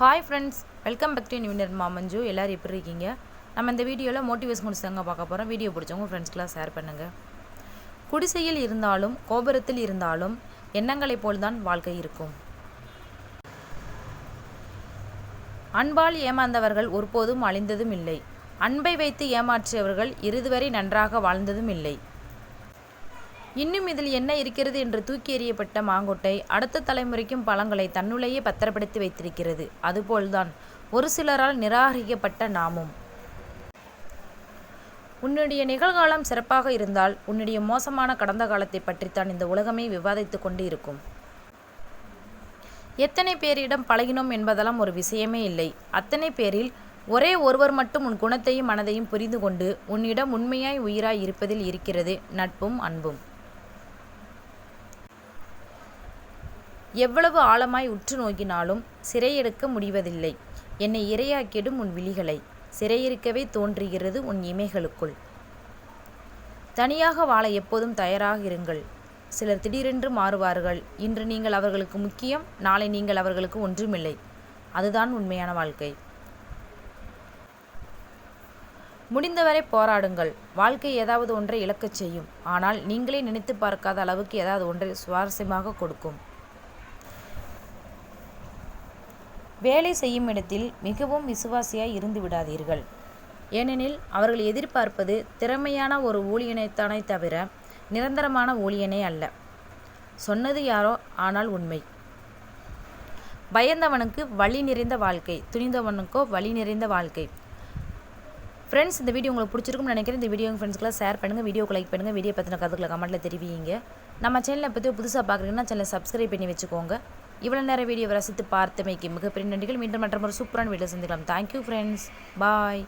Hi friends welcome back to நியூனர் மாமஞ்சு எல்லோரும் எப்படி இருக்கீங்க? நம்ம இந்த வீடியோவில் மோட்டிவேஷன் முடிச்சாங்க பார்க்க போகிறோம் வீடியோ பிடிச்சவங்க ஃப்ரெண்ட்ஸ்க்கெலாம் ஷேர் பண்ணுங்கள் குடிசையில் இருந்தாலும் கோபுரத்தில் இருந்தாலும் எண்ணங்களைப் போல்தான் வாழ்க்கை இருக்கும். அன்பால் ஏமாந்தவர்கள் ஒருபோதும் அழிந்ததும் இல்லை. அன்பை வைத்து ஏமாற்றியவர்கள் இறுதிவரை நன்றாக வாழ்ந்ததும் இல்லை. இன்னும் இதில் என்ன இருக்கிறது என்று தூக்கி எறியப்பட்ட மாங்கொட்டை அடுத்த தலைமுறைக்கும் பழங்களை தன்னுள்ளேயே பத்திரப்படுத்தி வைத்திருக்கிறது. அதுபோல்தான் ஒரு சிலரால் நிராகரிக்கப்பட்ட நாமும். உன்னுடைய நிகழ்காலம் சிறப்பாக இருந்தால் உன்னுடைய மோசமான கடந்த காலத்தை பற்றித்தான் இந்த உலகமே விவாதித்துக் கொண்டு இருக்கும் எத்தனை பேரிடம் பழகினோம் என்பதெல்லாம் ஒரு விஷயமே இல்லை. அத்தனை பேரில் ஒரே ஒருவர் மட்டும் உன் குணத்தையும் மனதையும் புரிந்து கொண்டு உன்னிடம் உண்மையாய் உயிராய் இருப்பதில் இருக்கிறது நட்பும் அன்பும். எவ்வளவு ஆழமாய் உற்று நோக்கினாலும் சிறையெடுக்க முடிவதில்லை. என்னை இரையாக்கிடும் உன் விழிகளை. சிறையிருக்கவே தோன்றுகிறது உன் இமைகளுக்குள். தனியாக வாழ எப்போதும் தயாராக இருங்கள். சிலர் திடீரென்று மாறுவார்கள். இன்று நீங்கள் அவர்களுக்கு முக்கியம் நாளை நீங்கள் அவர்களுக்கு ஒன்றுமில்லை. அதுதான் உண்மையான வாழ்க்கை. முடிந்தவரை போராடுங்கள். வாழ்க்கை ஏதாவது ஒன்றை இழக்கச் செய்யும். ஆனால் நீங்களே நினைத்து பார்க்காத அளவுக்கு ஏதாவது ஒன்றை சுவாரஸ்யமாக கொடுக்கும். வேலை செய்யும் இடத்தில் மிகவும் விசுவாசியாய் இருந்து விடாதீர்கள். ஏனெனில் அவர்கள் எதிர்பார்ப்பது திறமையான ஒரு ஊழியனைத்தானே தவிர நிரந்தரமான ஊழியனே அல்ல. சொன்னது யாரோ ஆனால் உண்மை. பயந்தவனுக்கு வழி நிறைந்த வாழ்க்கை துணிந்தவனுக்கோ வழி நிறைந்த வாழ்க்கை. ஃப்ரெண்ட்ஸ் இந்த வீடியோ உங்களுக்கு பிடிச்சிருக்கும்னு நினைக்கிறேன். இந்த வீடியோ உங்கள் ஃப்ரெண்ட்ஸ்க்குலாம் ஷேர் பண்ணுங்கள் வீடியோக்கு லைக் பண்ணுங்கள் வீடியோ பற்றின கருத்துக்களை கமெண்ட்டில் தெரிவிங்க. நம்ம சேனலை பற்றி புதுசாக பார்க்குறீங்கன்னா சேனலை சப்ஸ்கிரைப் பண்ணி வச்சுக்கோங்க. இவ்வளோ நேரம் வீடியோ ரசித்து பார்த்தமைக்கு மிகப்பெரிய நன்றிகள். மீண்டும் மற்றொரு சூப்பரான வீடியோ சந்திக்கலாம். Thank you friends bye